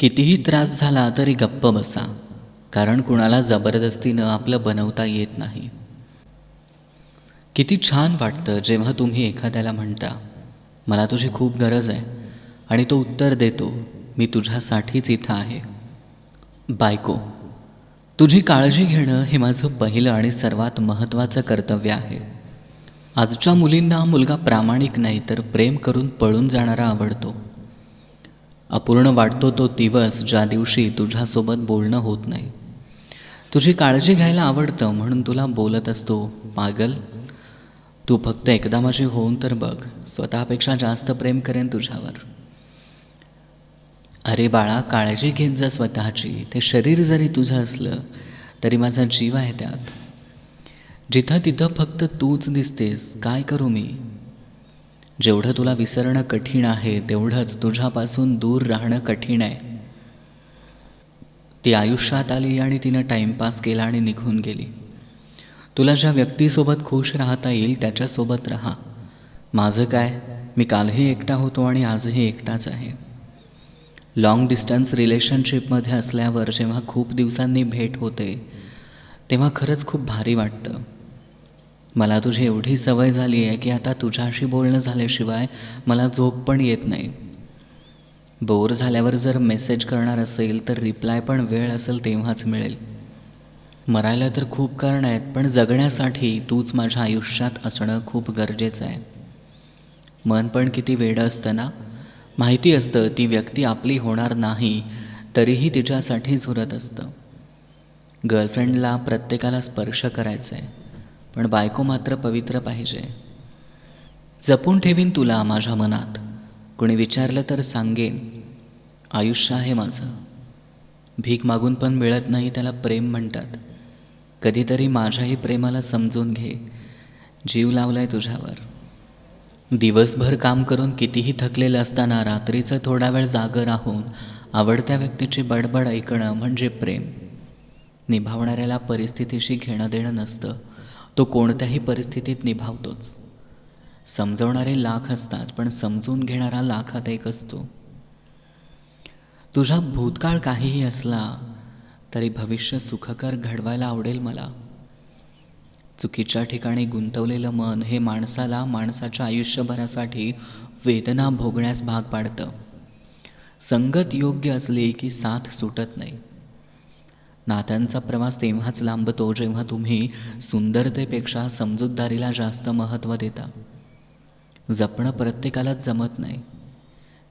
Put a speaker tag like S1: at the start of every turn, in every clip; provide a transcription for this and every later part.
S1: कितीही त्रास झाला तरी गप्प बसा कारण कुणाला जबरदस्तीनं आपलं बनवता येत नाही. किती छान वाटतं जेव्हा तुम्ही एखाद्याला म्हणता मला तुझी खूप गरज आहे आणि तो उत्तर देतो मी तुझ्यासाठीच इथं आहे. बायको तुझी काळजी घेणं हे माझं पहिलं आणि सर्वात महत्त्वाचं कर्तव्य आहे. आजच्या मुलींना मुलगा प्रामाणिक नाही तर प्रेम करून पळून जाणारा आवडतो. अपूर्ण वाटतो तो दिवस ज्या दिवशी तुझ्यासोबत बोलणं होत नाही. तुझी काळजी घ्यायला आवडतं म्हणून तुला बोलत असतो पागल. तू फक्त एकदा माझी होऊन तर बघ स्वतःपेक्षा जास्त प्रेम करेन तुझ्यावर. अरे बाळा काळजी घेत जा स्वतःची. ते शरीर जरी तुझं असलं तरी माझा जीव आहे त्यात. जिथं तिथं फक्त तूच दिसतेस काय करू मी? जेवढं तुला विसरणं कठीण आहे तेवढंच तुझ्यापासून दूर राहणं कठीण आहे. ती आयुष्यात आली आणि तिनं टाईमपास केला आणि निघून गेली. तुला ज्या व्यक्तीसोबत खुश राहता येईल त्याच्यासोबत राहा. माझं काय? मी कालही एकटा होतो आणि आजही एकटाच आहे. लाँग डिस्टन्स रिलेशनशिपमध्ये असल्यावर जेव्हा खूप दिवसांनी भेट होते तेव्हा खरंच खूप भारी वाटतं. मला तुझी एवढी सवय झाली आहे की आता तुझ्याशी बोलणं झाल्याशिवाय मला झोप पण येत नाही. बोर झाल्यावर जर मेसेज करणार असेल तर रिप्लाय पण वेळ असेल तेव्हाच मिळेल. मरायला तर खूप कारण आहेत पण जगण्यासाठी तूच माझ्या आयुष्यात असणं खूप गरजेचं आहे. मन पण किती वेडं असतं ना? माहिती असतं ती व्यक्ती आपली होणार नाही तरीही तिच्यासाठी झुरत असतं. गर्लफ्रेंडला प्रत्येकाला स्पर्श करायचा आहे पण बायको मात्र पवित्र पाहिजे. जपून ठेवीन तुला माझ्या मनात. कोणी विचारलं तर सांगेन आयुष्य आहे माझं. भीक मागून पण मिळत नाही त्याला प्रेम म्हणतात. कधीतरी माझ्याही प्रेमाला समजून घे. जीव लावलाय तुझ्यावर. दिवसभर काम करून कितीही थकलेलं असताना रात्रीचं थोडा वेळ जागं राहून आवडत्या व्यक्तीची बडबड ऐकणं म्हणजे प्रेम. निभावणाऱ्याला परिस्थितीशी घेणं देणं नसतं. तो कोणत्याही परिस्थितीत निभावतोच. समजवणारे लाख असतात पण समजून घेणारा लाखात एक असतो. तुझा भूतकाळ काहीही असला तरी भविष्य सुखकर घडवायला आवडेल मला. चुकीच्या ठिकाणी गुंतवलेलं मन हे माणसाला माणसाच्या आयुष्यभरासाठी वेदना भोगण्यास भाग पाडतं. संगत योग्य असली की साथ सुटत नाही. नात्यांचा प्रवास तेव्हाच लांबतो जेव्हा तुम्ही सुंदरतेपेक्षा समजूतदारीला जास्त महत्त्व देता. जपणं प्रत्येकालाच जमत नाही.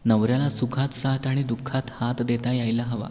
S1: नवऱ्याला सुखात साथ आणि दुःखात हात देता यायला हवा.